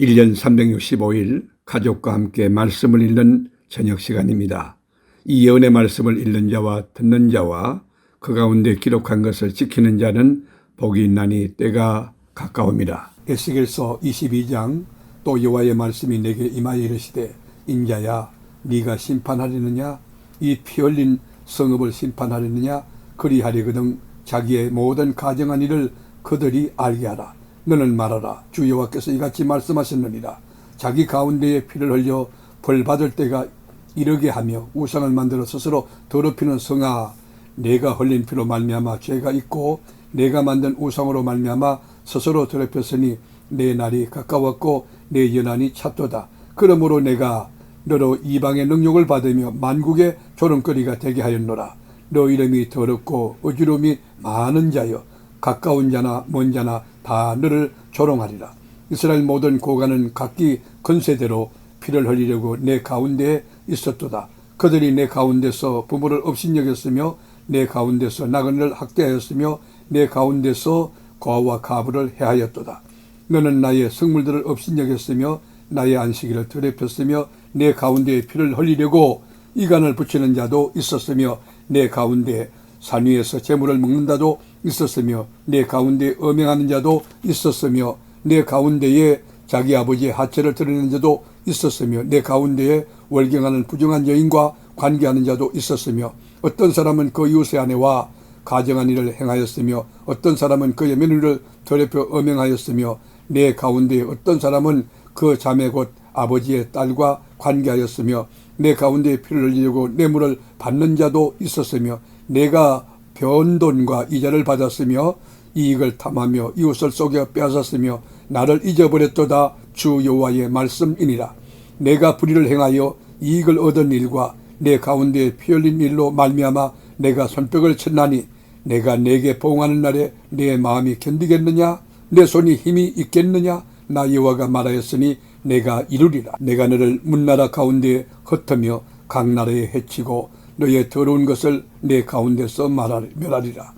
1년 365일 가족과 함께 말씀을 읽는 저녁 시간입니다. 이 예언의 말씀을 읽는 자와 듣는 자와 그 가운데 기록한 것을 지키는 자는 복이 있나니 때가 가까웁니다. 에스겔서 22장 또 여호와의 말씀이 내게 임하여 이르시되 인자야 네가 심판하리느냐 이 피 흘린 성읍을 심판하리느냐 그리하리거든 자기의 모든 가정한 일을 그들이 알게 하라 너는 말하라. 주 여호와께서 이같이 말씀하셨느니라. 자기 가운데에 피를 흘려 벌 받을 때가 이르게 하며 우상을 만들어 스스로 더럽히는 성아 내가 흘린 피로 말미암아 죄가 있고 내가 만든 우상으로 말미암아 스스로 더럽혔으니 내 날이 가까웠고 내 연한이 찼도다. 그러므로 내가 너로 이방의 능력을 받으며 만국의 조롱거리가 되게 하였노라. 너 이름이 더럽고 어지러움이 많은 자여 가까운 자나 먼 자나 다 너를 조롱하리라. 이스라엘 모든 고관은 각기 건세대로 피를 흘리려고 내 가운데에 있었도다. 그들이 내 가운데서 부모를 업신여겼으며 내 가운데서 나그네를 학대하였으며 내 가운데서 고아와 가부를 해하였도다. 너는 나의 성물들을 업신여겼으며 나의 안식일을 더럽혔으며 내 가운데에 피를 흘리려고 이간을 붙이는 자도 있었으며 내 가운데 산 위에서 재물을 먹는다도 있었으며 내 가운데 음행하는 자도 있었으며 내 가운데에 자기 아버지의 하체를 드러내는 자도 있었으며 내 가운데에 월경하는 부정한 여인과 관계하는 자도 있었으며 어떤 사람은 그 이웃의 아내와 가정한 일을 행하였으며 어떤 사람은 그의 며느리를 더럽혀 음행하였으며 내 가운데 어떤 사람은 그 자매 곧 아버지의 딸과 관계하였으며 내 가운데 피를 흘리려고 뇌물을 받는 자도 있었으며 내가 변돈과 이자를 받았으며 이익을 탐하며 이웃을 속여 빼앗았으며 나를 잊어버렸도다 주 여호와의 말씀이니라. 내가 불의를 행하여 이익을 얻은 일과 내 가운데 피 흘린 일로 말미암아 내가 손뼉을 쳤나니 내가 내게 보응하는 날에 내 마음이 견디겠느냐? 내 손이 힘이 있겠느냐? 나 여호와가 말하였으니 내가 이루리라. 내가 너를 문나라 가운데 흩으며 각 나라에 해치고 너의 더러운 것을 내 가운데서 멸하리라.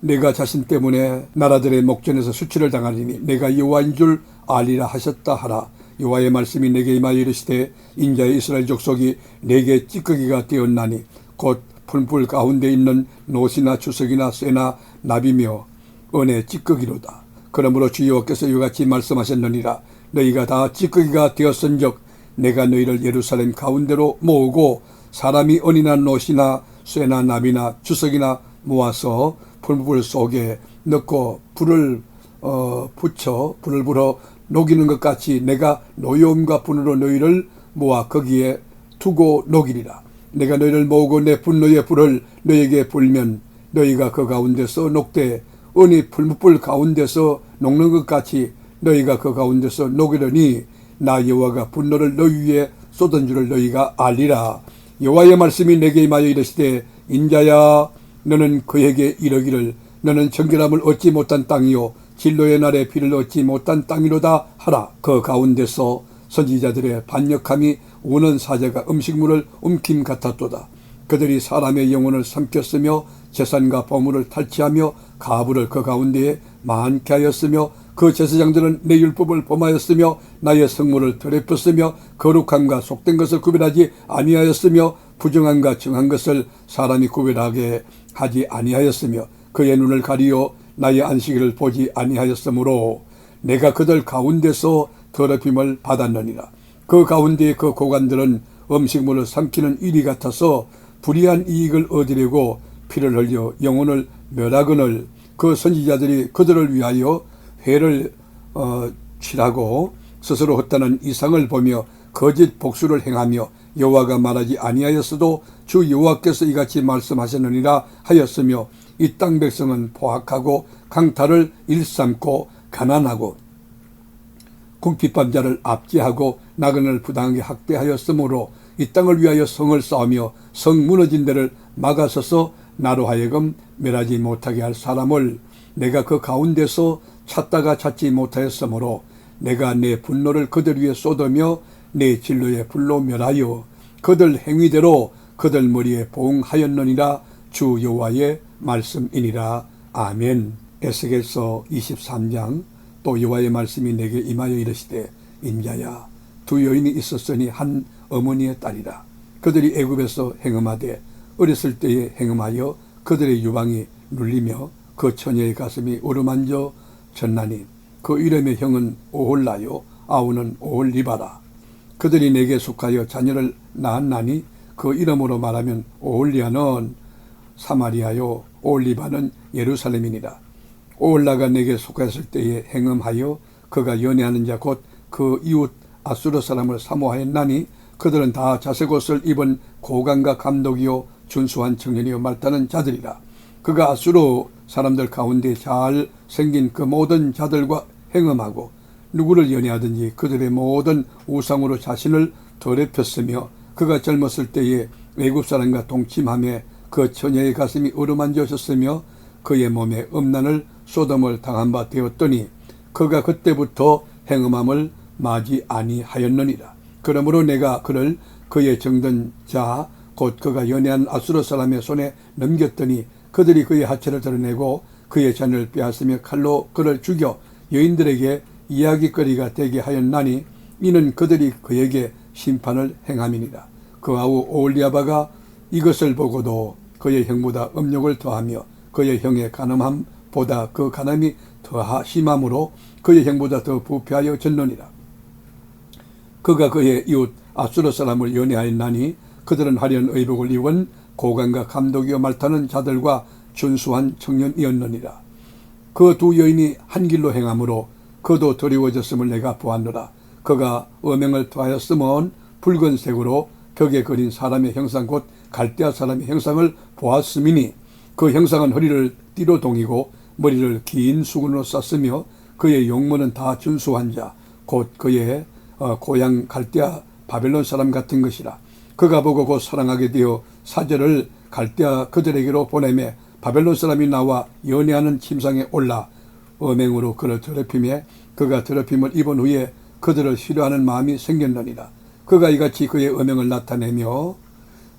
내가 자신 때문에 나라들의 목전에서 수치를 당하리니 내가 여호와인 줄 알리라 하셨다 하라. 여호와의 말씀이 내게 임하여 이르시되 인자의 이스라엘 족속이 내게 찌꺼기가 되었나니 곧 풀불 가운데 있는 노시나 주석이나 쇠나 나비며 은의 찌꺼기로다. 그러므로 주 여호와께서 이같이 말씀하셨느니라. 너희가 다 찌꺼기가 되었은즉 내가 너희를 예루살렘 가운데로 모으고 사람이 언이나 노시나 쇠나 나비나 주석이나 모아서 풀불 속에 넣고 불을 어, 붙여 불을 불어 녹이는 것 같이 내가 노여움과 분으로 너희를 모아 거기에 두고 녹이리라. 내가 너희를 모으고 내 분노의 불을 너희에게 불면 너희가 그 가운데서 녹되 은이 풀무불 가운데서 녹는 것 같이 너희가 그 가운데서 녹이려니 나 여호와가 분노를 너희 위에 쏟은 줄을 너희가 알리라. 여호와의 말씀이 내게 임하여 이르시되 인자야 너는 그에게 이르기를 너는 정결함을 얻지 못한 땅이요 진로의 날에 비를 얻지 못한 땅이로다 하라. 그 가운데서 선지자들의 반역함이 우는 사제가 음식물을 움킴 같았도다. 그들이 사람의 영혼을 삼켰으며 재산과 보물을 탈취하며 가부를 그 가운데에 많게 하였으며 그 제사장들은 내 율법을 범하였으며 나의 성물을 더럽혔으며 거룩함과 속된 것을 구별하지 아니하였으며 부정함과 정한 것을 사람이 구별하게 하지 아니하였으며 그의 눈을 가리어 나의 안식일을 보지 아니하였으므로 내가 그들 가운데서 더럽힘을 받았느니라. 그 가운데 그 고관들은 음식물을 삼키는 일이 같아서 불의한 이익을 얻으려고 피를 흘려 영혼을 멸하거늘 그 선지자들이 그들을 위하여 회를 어, 치라고 스스로 헛다는 이상을 보며 거짓 복수를 행하며 여호와가 말하지 아니하였어도 주 여호와께서 이같이 말씀하셨느니라 하였으며 이 땅 백성은 포악하고 강탈을 일삼고 가난하고 궁핍한 자를 압제하고 나그네를 부당하게 학대하였으므로 이 땅을 위하여 성을 쌓으며 성 무너진 데를 막아서서 나로 하여금 멸하지 못하게 할 사람을 내가 그 가운데서 찾다가 찾지 못하였으므로 내가 내 분노를 그들 위에 쏟으며 내 진로에 불로 멸하여 그들 행위대로 그들 머리에 보응하였느니라 주 여호와의 말씀이니라. 아멘. 에스겔서 23장. 또 여호와의 말씀이 내게 임하여 이르시되 인자야 두 여인이 있었으니 한 어머니의 딸이라. 그들이 애굽에서 행음하되 어렸을 때에 행음하여 그들의 유방이 눌리며 그 처녀의 가슴이 오르만져 졌나니 그 이름의 형은 오홀라요 아우는 오홀리바라 그들이 내게 속하여 자녀를 낳았나니 그 이름으로 말하면 오홀리아는 사마리아요 오홀리바는 예루살렘이니라. 오홀라가 내게 속했을 때에 행음하여 그가 연애하는 자 곧 그 이웃 아수르 사람을 사모하였나니 그들은 다 자색 옷을 입은 고관과 감독이요 준수한 청년이요 말타는 자들이라. 그가 아수르 사람들 가운데 잘 생긴 그 모든 자들과 행음하고 누구를 연애하든지 그들의 모든 우상으로 자신을 더럽혔으며 그가 젊었을 때에 외국 사람과 동침함에 그 처녀의 가슴이 어루만져졌으며 그의 몸에 음란을 소돔을 당한 바 되었더니 그가 그때부터 행음함을 마지 아니하였느니라. 그러므로 내가 그를 그의 정든 자 곧 그가 연애한 아수르 사람의 손에 넘겼더니 그들이 그의 하체를 드러내고 그의 자녀를 빼앗으며 칼로 그를 죽여 여인들에게 이야기거리가 되게 하였나니 이는 그들이 그에게 심판을 행함이니라. 그 아우 오올리아바가 이것을 보고도 그의 형보다 음욕을 더하며 그의 형의 가늠함보다 그 가늠이 더하 심함으로 그의 형보다 더 부패하여 졌느니라. 그가 그의 이웃 아수르 사람을 연애하였나니 그들은 화려한 의복을 입은 고관과 감독이어 말타는 자들과 준수한 청년이었느니라. 그 두 여인이 한 길로 행함으로 그도 드리워졌음을 내가 보았노라. 그가 어명을 더하였으면 붉은색으로 벽에 그린 사람의 형상 곧 갈대아 사람의 형상을 보았음이니 그 형상은 허리를 띠로 동이고 머리를 긴 수건으로 쌌으며 그의 용모는 다 준수한 자 곧 그의 어, 고향 갈대아 바벨론 사람 같은 것이라 그가 보고 곧 사랑하게 되어 사절을 갈대아 그들에게로 보내매 바벨론 사람이 나와 연애하는 침상에 올라 어맹으로 그를 더럽힘에 그가 더럽힘을 입은 후에 그들을 싫어하는 마음이 생겼느니라. 그가 이같이 그의 어명을 나타내며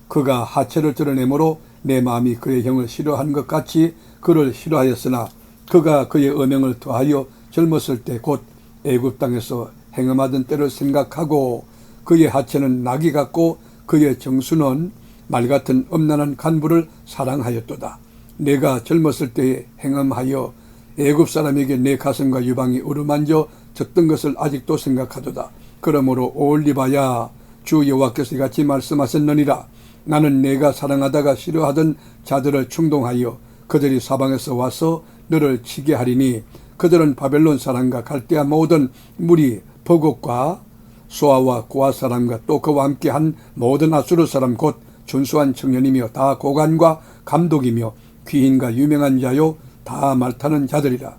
그가 하체를 드러내므로 내 마음이 그의 형을 싫어하는 것 같이 그를 싫어하였으나 그가 그의 어명을 더하여 젊었을 때 곧 애굽 땅에서 행음하던 때를 생각하고 그의 하체는 나귀 같고 그의 정수는 말 같은 엄난한 간부를 사랑하였도다. 내가 젊었을 때에 행음하여 애굽 사람에게 내 가슴과 유방이 어루만져 졌던 것을 아직도 생각하도다. 그러므로 올리바야 주 여호와께서 같이 말씀하셨느니라. 나는 내가 사랑하다가 싫어하던 자들을 충동하여 그들이 사방에서 와서 너를 치게 하리니 그들은 바벨론 사람과 갈대아 모든 무리 버곡과 소아와 고아 사람과 또 그와 함께 한 모든 아수르 사람 곧 준수한 청년이며 다 고관과 감독이며 귀인과 유명한 자요 다 말타는 자들이라.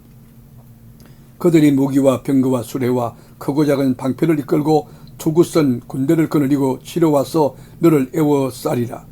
그들이 무기와 병거와 수레와 크고 작은 방패를 이끌고 투구선 군대를 거느리고 치러 와서 너를 애워싸리라.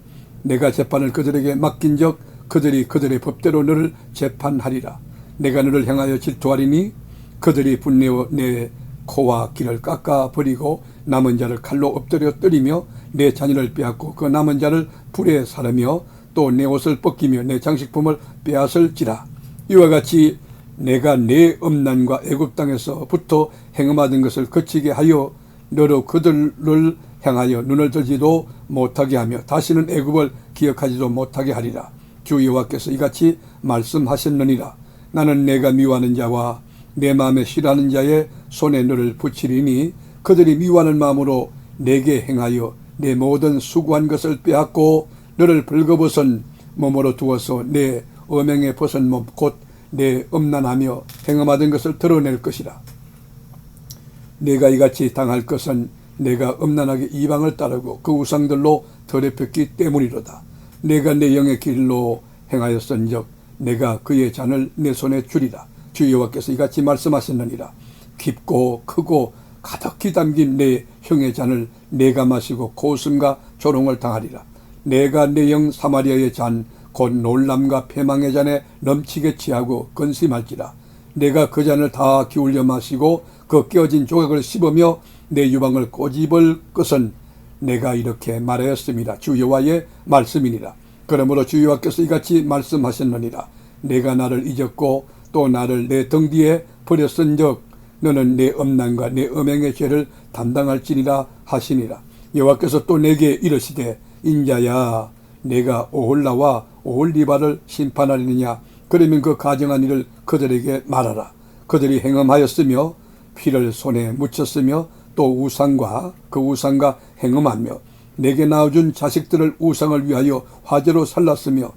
내가 재판을 그들에게 맡긴 적 그들이 그들의 법대로 너를 재판하리라. 내가 너를 향하여 질투하리니 그들이 분내어 내 코와 귀를 깎아 버리고 남은 자를 칼로 엎드려 때리며 내 자녀를 빼앗고 그 남은 자를 불에 사르며 또 내 옷을 벗기며 내 장식품을 빼앗을지라. 이와 같이 내가 내 음란과 애굽 땅에서부터 행음하던 것을 거치게 하여 너로 그들을 향하여 눈을 들지도 못하게 하며 다시는 애굽을 기억하지도 못하게 하리라. 주 여호와께서 이같이 말씀하셨느니라. 나는 내가 미워하는 자와 내 마음에 싫어하는 자의 손에 너를 붙이리니 그들이 미워하는 마음으로 내게 행하여 내 모든 수고한 것을 빼앗고 너를 벌거벗은 몸으로 두어서 내 어명에 벗은 몸 곧 내 음란하며 행음하던 것을 드러낼 것이라. 내가 이같이 당할 것은 내가 음란하게 이방을 따르고 그 우상들로 더럽혔기 때문이로다. 내가 내 영의 길로 행하였은즉 내가 그의 잔을 내 손에 주리라. 주 여호와께서 이같이 말씀하셨느니라. 깊고 크고 가득히 담긴 내 형의 잔을 내가 마시고 고슴과 조롱을 당하리라. 내가 내 영 사마리아의 잔 곧 놀람과 패망의 잔에 넘치게 취하고 건심할지라. 내가 그 잔을 다 기울여 마시고 그 깨어진 조각을 씹으며 내 유방을 꼬집을 것은 내가 이렇게 말하였습니다. 주 여호와의 말씀이니라. 그러므로 주 여호와께서 이같이 말씀하셨느니라. 내가 나를 잊었고 또 나를 내 등 뒤에 버렸은즉 너는 내 음란과 내 음행의 죄를 담당할지니라 하시니라. 여호와께서 또 내게 이르시되 인자야 내가 오홀라와 오홀리바를 심판하리느냐 그러면 그 가정한 일을 그들에게 말하라. 그들이 행음하였으며 피를 손에 묻혔으며 또 우상과 그 우상과 행음하며 내게 낳아준 자식들을 우상을 위하여 화제로 살랐으며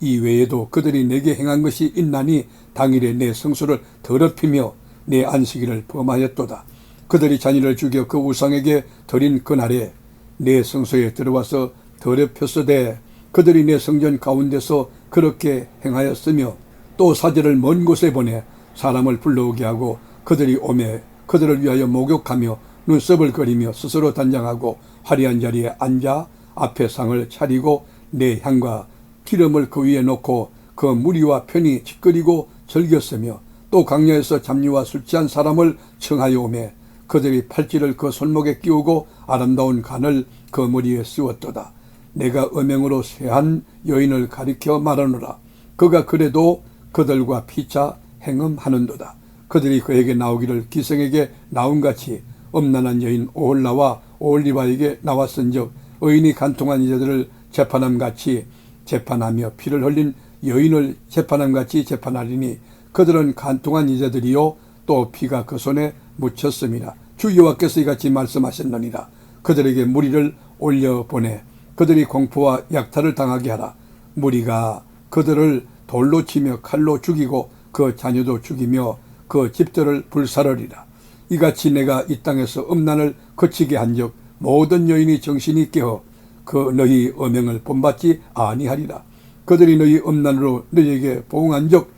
이 외에도 그들이 내게 행한 것이 있나니 당일에 내 성소를 더럽히며 내 안식일을 범하였도다. 그들이 자녀를 죽여 그 우상에게 드린 그날에 내 성소에 들어와서 더럽혔으되 그들이 내 성전 가운데서 그렇게 행하였으며 또 사제를 먼 곳에 보내 사람을 불러오게 하고 그들이 오매 그들을 위하여 목욕하며 눈썹을 그리며 스스로 단장하고 화려한 자리에 앉아 앞에 상을 차리고 내 향과 기름을 그 위에 놓고 그 무리와 편히 짓거리고 즐겼으며 또 강야에서 잡류와 술 취한 사람을 청하여 오매 그들이 팔찌를 그 손목에 끼우고 아름다운 간을 그 머리에 씌웠도다. 내가 음행으로 쇠한 여인을 가리켜 말하노라. 그가 그래도 그들과 피차 행음하는도다. 그들이 그에게 나오기를 기생에게 나온같이 엄난한 여인 오홀라와 오올리바에게 나왔은즉 의인이 간통한 이자들을 재판함같이 재판하며 피를 흘린 여인을 재판함같이 재판하리니 그들은 간통한 이자들이요 또 피가 그 손에 묻혔습니다. 주 여호와께서 이같이 말씀하셨느니라. 그들에게 무리를 올려 보내 그들이 공포와 약탈을 당하게 하라. 무리가 그들을 돌로 치며 칼로 죽이고 그 자녀도 죽이며 그 집들을 불사르리라. 이같이 내가 이 땅에서 음란을 거치게 한즉 모든 여인이 정신이 깨어 그 너희 어명을 본받지 아니하리라. 그들이 너희 음란으로 너희에게 보응한즉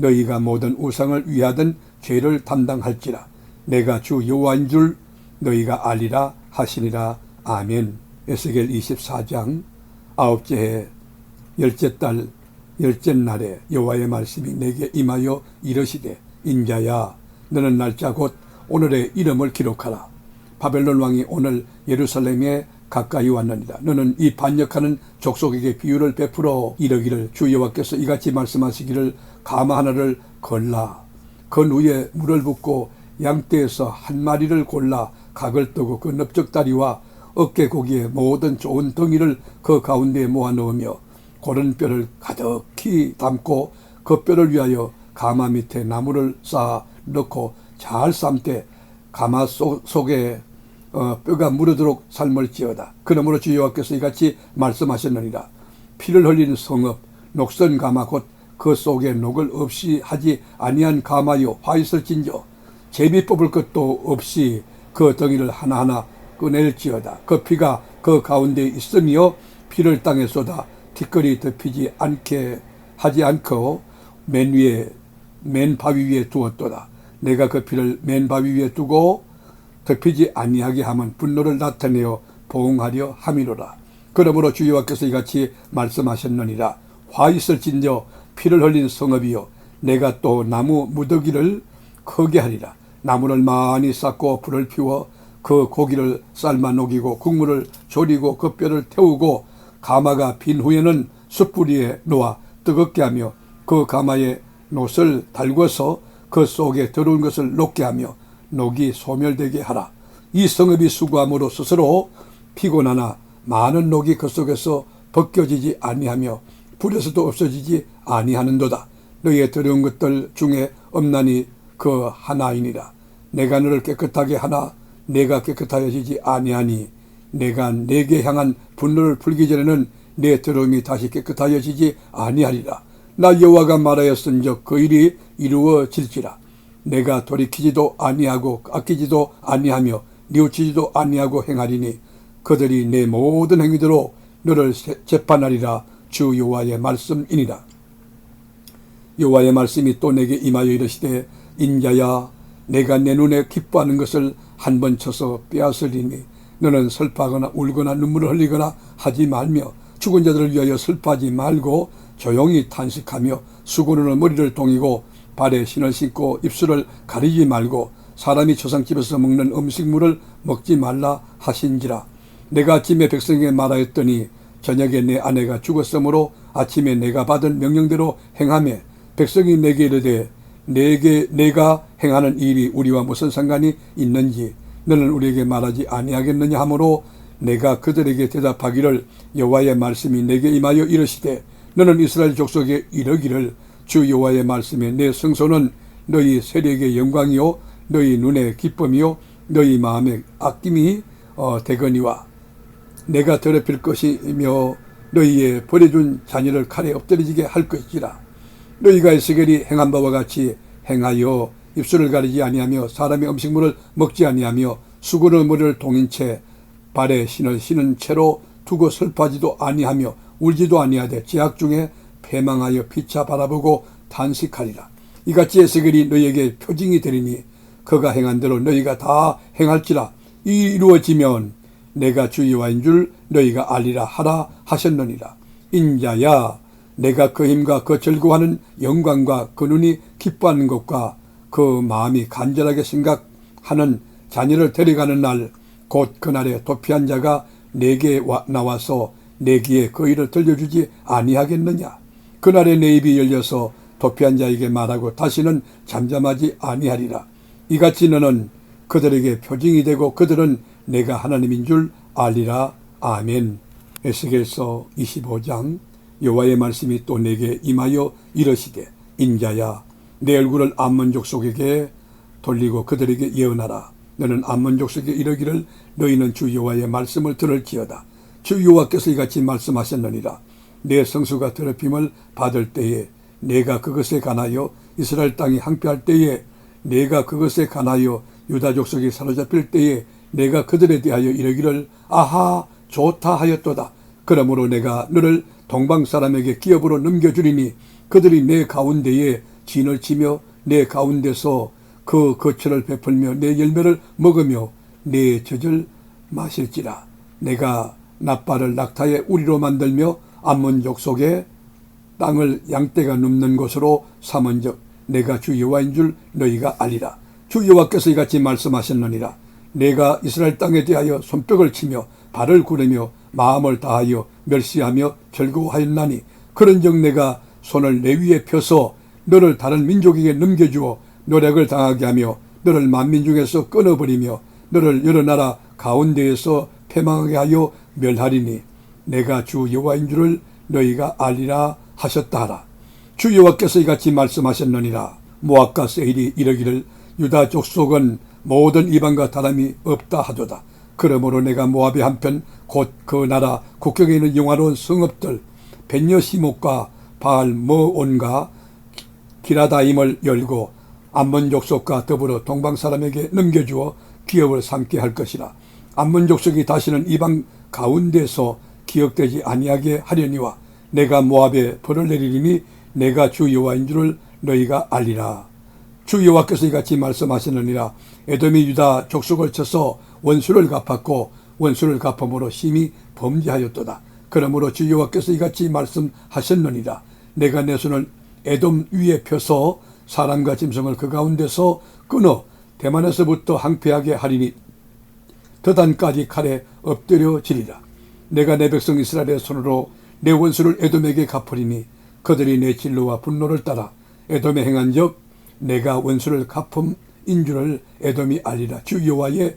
너희가 모든 우상을 위하던 죄를 담당할지라. 내가 주 여호와인 줄 너희가 알리라 하시니라. 아멘. 에스겔 24장 아홉째 해 열째 달 열째 날에 여호와의 말씀이 내게 임하여 이르시되 인자야 너는 날짜 곧 오늘의 이름을 기록하라. 바벨론 왕이 오늘 예루살렘에 가까이 왔느니라. 너는 이 반역하는 족속에게 비유를 베풀어 이르기를 주 여호와께서 이같이 말씀하시기를 가마 하나를 걸라. 그 누에 물을 붓고 양떼에서 한 마리를 골라 각을 뜨고 그 넓적다리와 어깨 고기에 모든 좋은 덩이를 그 가운데에 모아 넣으며 고른 뼈를 가득히 담고 그 뼈를 위하여 가마 밑에 나무를 쌓아 넣고 잘 삶되 가마 속, 속에 어, 뼈가 무르도록 삶을 지어다. 그러므로 주 여호와께서 이같이 말씀하셨느니라. 피를 흘리는 성읍 녹선 가마 곧 그 속에 녹을 없이 하지 아니한 가마요 화 있을진저 제비 뽑을 것도 없이 그 덩이를 하나하나 꺼낼지어다. 그 피가 그 가운데 있으며 피를 땅에 쏟아 티끌이 덮이지 않게 하지 않고 맨 위에 맨 바위 위에 두었도다. 내가 그 피를 맨 바위 위에 두고 덮이지 아니하게 하면 분노를 나타내어 보응하려 함이로라. 그러므로 주 여호와께서 이같이 말씀하셨느니라. 화 있을진저 피를 흘린 성읍이요 내가 또 나무 무더기를 크게 하리라. 나무를 많이 쌓고 불을 피워 그 고기를 삶아 녹이고 국물을 졸이고 그 뼈를 태우고 가마가 빈 후에는 숯불 위에 놓아 뜨겁게 하며 그 가마에 놋을 달궈서 그 속에 들어온 것을 녹게 하며 녹이 소멸되게 하라. 이 성읍이 수고함으로 스스로 피곤하나 많은 녹이 그 속에서 벗겨지지 아니하며 불에서도 없어지지 아니하는도다. 너희의 들어온 것들 중에 없나니 그 하나이니라. 내가 너를 깨끗하게 하나 내가 깨끗하여지지 아니하니 내가 내게 향한 분노를 풀기 전에는 내 들어옴이 다시 깨끗하여지지 아니하리라. 나 여호와가 말하였은즉 그 일이 이루어질지라. 내가 돌이키지도 아니하고 아끼지도 아니하며 뉘우치지도 아니하고 행하리니 그들이 내 모든 행위대로 너를 재판하리라 주 여호와의 말씀이니라. 여호와의 말씀이 또 내게 임하여 이르시되 인자야 내가 내 눈에 기뻐하는 것을 한 번 쳐서 빼앗으리니 너는 슬퍼하거나 울거나 눈물을 흘리거나 하지 말며 죽은 자들을 위하여 슬퍼하지 말고 조용히 탄식하며 수고로 머리를 동이고 발에 신을 신고 입술을 가리지 말고 사람이 조상집에서 먹는 음식물을 먹지 말라 하신지라. 내가 아침에 백성에게 말하였더니 저녁에 내 아내가 죽었으므로 아침에 내가 받은 명령대로 행하며 백성이 내게 이르되 내게 내가 행하는 일이 우리와 무슨 상관이 있는지 너는 우리에게 말하지 아니하겠느냐 하므로 내가 그들에게 대답하기를 여호와의 말씀이 내게 임하여 이르시되 너는 이스라엘 족속에 이르기를 주 여호와의 말씀에 내 성소는 너희 세력의 영광이요 너희 눈의 기쁨이요 너희 마음의 아낌이 어, 되거니와 내가 더럽힐 것이며 너희의 버려준 자녀를 칼에 엎드리지게 할 것이라 너희가 이스겔이 행한 바와 같이 행하여 입술을 가리지 아니하며 사람의 음식물을 먹지 아니하며 수건을 머리를 동인 채 발에 신을 신은 채로 두고 슬퍼하지도 아니하며 울지도 아니하되 제약 중에 패망하여 피차 바라보고 탄식하리라. 이같이 에스겔이 너희에게 표징이 되리니 그가 행한 대로 너희가 다 행할지라. 이 이루어지면 내가 주 여호와인 줄 너희가 알리라 하라 하셨느니라. 인자야 내가 그 힘과 그 즐거워하는 영광과 그 눈이 기뻐하는 것과 그 마음이 간절하게 생각하는 자녀를 데려가는 날 곧 그날에 도피한 자가 내게 와- 나와서 내 귀에 그 일을 들려주지 아니하겠느냐? 그날에 내 입이 열려서 도피한 자에게 말하고 다시는 잠잠하지 아니하리라. 이같이 너는 그들에게 표징이 되고 그들은 내가 하나님인 줄 알리라. 아멘. 에스겔서 25장 여호와의 말씀이 또 내게 임하여 이르시되 인자야 내 얼굴을 암몬 족 속에게 돌리고 그들에게 예언하라. 너는 암몬 족 속에 이르기를 너희는 주 여호와의 말씀을 들을지어다. 주 여호와께서 이같이 말씀하셨느니라. 내 성수가 더럽힘을 받을 때에 내가 그것에 관하여 이스라엘 땅이 항폐할 때에 내가 그것에 관하여 유다 족속이 사로잡힐 때에 내가 그들에 대하여 이르기를 아하 좋다 하였도다. 그러므로 내가 너를 동방 사람에게 기업으로 넘겨주리니 그들이 내 가운데에 진을 치며 내 가운데서 그 거처를 베풀며 내 열매를 먹으며 내 젖을 마실지라. 내가 나팔을 낙타의 우리로 만들며 암몬 족 속에 땅을 양떼가 눕는 곳으로 삼은적 내가 주 여호와인 줄 너희가 알리라. 주 여호와께서 이같이 말씀하셨느니라. 내가 이스라엘 땅에 대하여 손뼉을 치며 발을 구르며 마음을 다하여 멸시하며 즐거워하였나니 그런즉 내가 손을 내 위에 펴서 너를 다른 민족에게 넘겨주어 노력을 당하게 하며 너를 만민 중에서 끊어버리며 너를 여러 나라 가운데에서 패망하게 하여 멸하리니 내가 주 여호와인 줄을 너희가 알리라 하셨다 하라. 주 여호와께서 이같이 말씀하셨느니라. 모압과 세일이 이르기를 유다 족속은 모든 이방과 다름이 없다 하도다. 그러므로 내가 모압의 한편 곧 그 나라 국경에 있는 영화로운 성읍들 벤여시목과 바알 머온과 기라다임을 열고 암몬 족속과 더불어 동방 사람에게 넘겨주어 기업을 삼게 할 것이라. 암몬 족속이 다시는 이방 가운데서 기억되지 아니하게 하려니와 내가 모압에 벌을 내리리니 내가 주 여호와인 줄을 너희가 알리라. 주 여호와께서 이같이 말씀하시느니라 에돔이 유다 족속을 쳐서 원수를 갚았고 원수를 갚음으로 심히 범죄하였도다. 그러므로 주 여호와께서 이같이 말씀하셨느니라 내가 내 손을 에돔 위에 펴서 사람과 짐승을 그 가운데서 끊어 대만에서부터 항폐하게 하리니 더단까지 칼에 엎드려지리라. 내가 내 백성 이스라엘의 손으로 내 원수를 에돔에게 갚으리니 그들이 내 진로와 분노를 따라 에돔에 행한 적 내가 원수를 갚음인 줄을 에돔이 알리라. 주 여호와의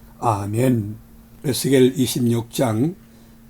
아멘. 에스겔 26장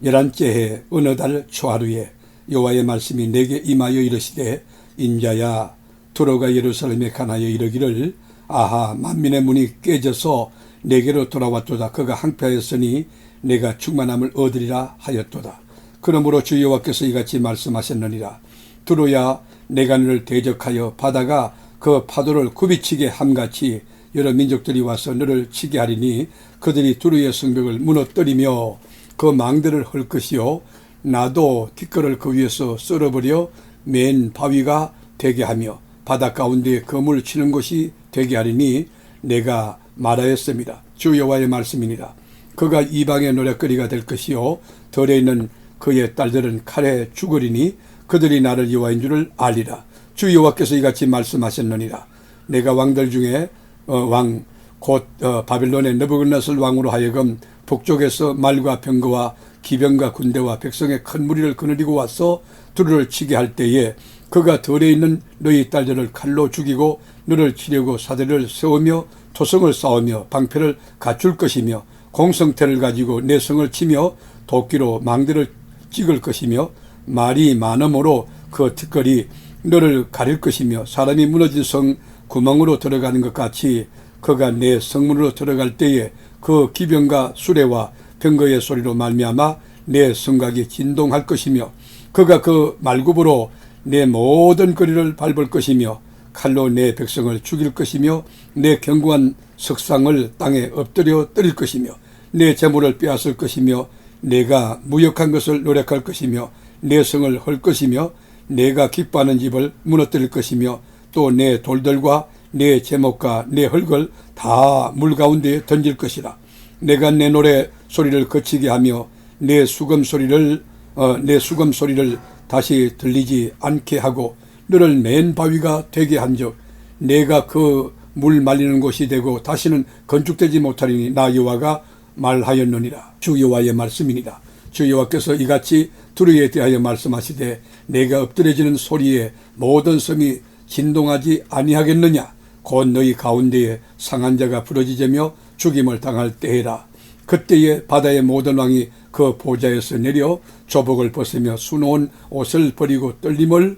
열한째 해 어느 달 초하루에 여호와의 말씀이 내게 임하여 이르시되 인자야 두로가 예루살렘에 가나여 이르기를 아하 만민의 문이 깨져서 내게로 돌아왔도다. 그가 항폐하였으니 내가 충만함을 얻으리라 하였도다. 그러므로 주 여호와께서 이같이 말씀하셨느니라. 두로야 내가 너를 대적하여 바다가 그 파도를 굽이치게 함같이 여러 민족들이 와서 너를 치게 하리니 그들이 두루의 성벽을 무너뜨리며 그 망대를 헐 것이요 나도 뒷걸을 그 위에서 썰어버려 맨 바위가 되게 하며 바다 가운데 거물 치는 곳이 되게 하리니 내가 말하였습니다. 주 여호와의 말씀이니라. 그가 이방의 노략거리가 될 것이요 덜에 있는 그의 딸들은 칼에 죽으리니 그들이 나를 여호와인 줄을 알리라. 주 여호와께서 이같이 말씀하셨느니라. 내가 왕들 중에 어, 왕 곧 어, 바빌론의 느부갓네살 왕으로 하여금 북쪽에서 말과 병거와 기병과 군대와 백성의 큰 무리를 거느리고 와서 두루를 치게 할 때에 그가 덜에 있는 너희 딸들을 칼로 죽이고 너를 치려고 사대를 세우며 토성을 쌓으며 방패를 갖출 것이며 공성태를 가지고 내 성을 치며 도끼로 망대를 찍을 것이며 말이 많음으로 그 티끌이 너를 가릴 것이며 사람이 무너진 성 구멍으로 들어가는 것 같이 그가 내 성문으로 들어갈 때에 그 기병과 수레와 병거의 소리로 말미암아 내 성곽이 진동할 것이며 그가 그 말굽으로 내 모든 거리를 밟을 것이며 칼로 내 백성을 죽일 것이며 내 견고한 석상을 땅에 엎드려 때릴 것이며 내 재물을 빼앗을 것이며 내가 무역한 것을 노력할 것이며 내 성을 헐 것이며 내가 기뻐하는 집을 무너뜨릴 것이며 또 내 돌들과 내 제목과 내 흙을 다 물 가운데 던질 것이라. 내가 내 노래 소리를 거치게 하며 내 수금 소리를 어, 내 수금 소리를 다시 들리지 않게 하고 너를 맨 바위가 되게 한즉 내가 그 물 말리는 곳이 되고 다시는 건축되지 못하리니 나 여호와가 말하였느니라. 주 여호와의 말씀이니라. 주 여호와께서 이같이 두루에 대하여 말씀하시되 내가 엎드려지는 소리에 모든 섬이 진동하지 아니하겠느냐? 곧 너희 가운데에 상한 자가 부러지자며 죽임을 당할 때에라. 그때에 바다의 모든 왕이 그 보좌에서 내려 조복을 벗으며 수놓은 옷을 버리고 떨림을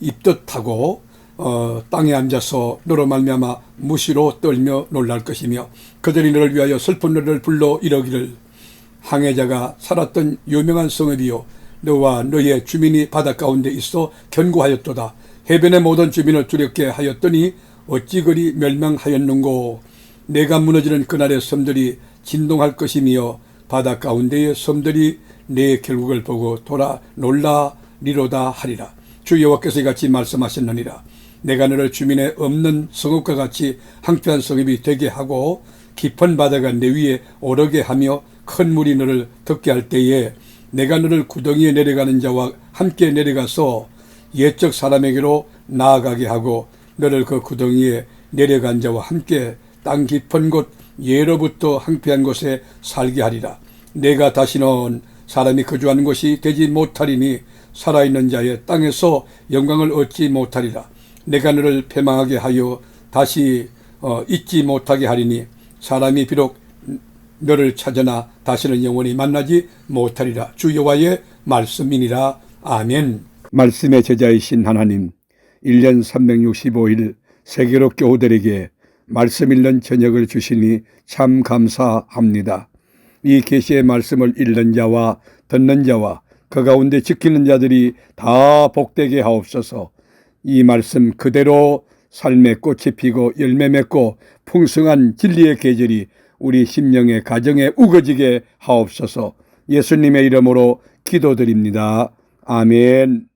입듯 하고 어, 땅에 앉아서 너로 말미암아 무시로 떨며 놀랄 것이며 그들이 너를 위하여 슬픈 노래를 불러 이러기를. 항해자가 살았던 유명한 성읍이요. 너와 너의 주민이 바다 가운데 있어 견고하였도다 해변의 모든 주민을 두렵게 하였더니 어찌 그리 멸망하였는고? 내가 무너지는 그날의 섬들이 진동할 것이며 바다 가운데의 섬들이 내 결국을 보고 돌아 놀라 리로다 하리라. 주 여호와께서 이같이 말씀하셨느니라. 내가 너를 주민의 없는 성읍과 같이 황폐한 성읍이 되게 하고 깊은 바다가 내 위에 오르게 하며 큰 물이 너를 덮게 할 때에 내가 너를 구덩이에 내려가는 자와 함께 내려가서 옛적 사람에게로 나아가게 하고 너를 그 구덩이에 내려간 자와 함께 땅 깊은 곳 예로부터 황폐한 곳에 살게 하리라. 내가 다시는 사람이 거주하는 곳이 되지 못하리니 살아있는 자의 땅에서 영광을 얻지 못하리라. 내가 너를 패망하게 하여 다시 어, 잊지 못하게 하리니 사람이 비록 너를 찾으나 다시는 영원히 만나지 못하리라. 주 여호와의 말씀이니라. 아멘. 말씀의 제자이신 하나님, 1년 365일 세계로 교우들에게 말씀 읽는 저녁을 주시니 참 감사합니다. 이 계시의 말씀을 읽는 자와 듣는 자와 그 가운데 지키는 자들이 다 복되게 하옵소서. 이 말씀 그대로 삶의 꽃이 피고 열매 맺고 풍성한 진리의 계절이 우리 심령의 가정에 우거지게 하옵소서. 예수님의 이름으로 기도드립니다. 아멘.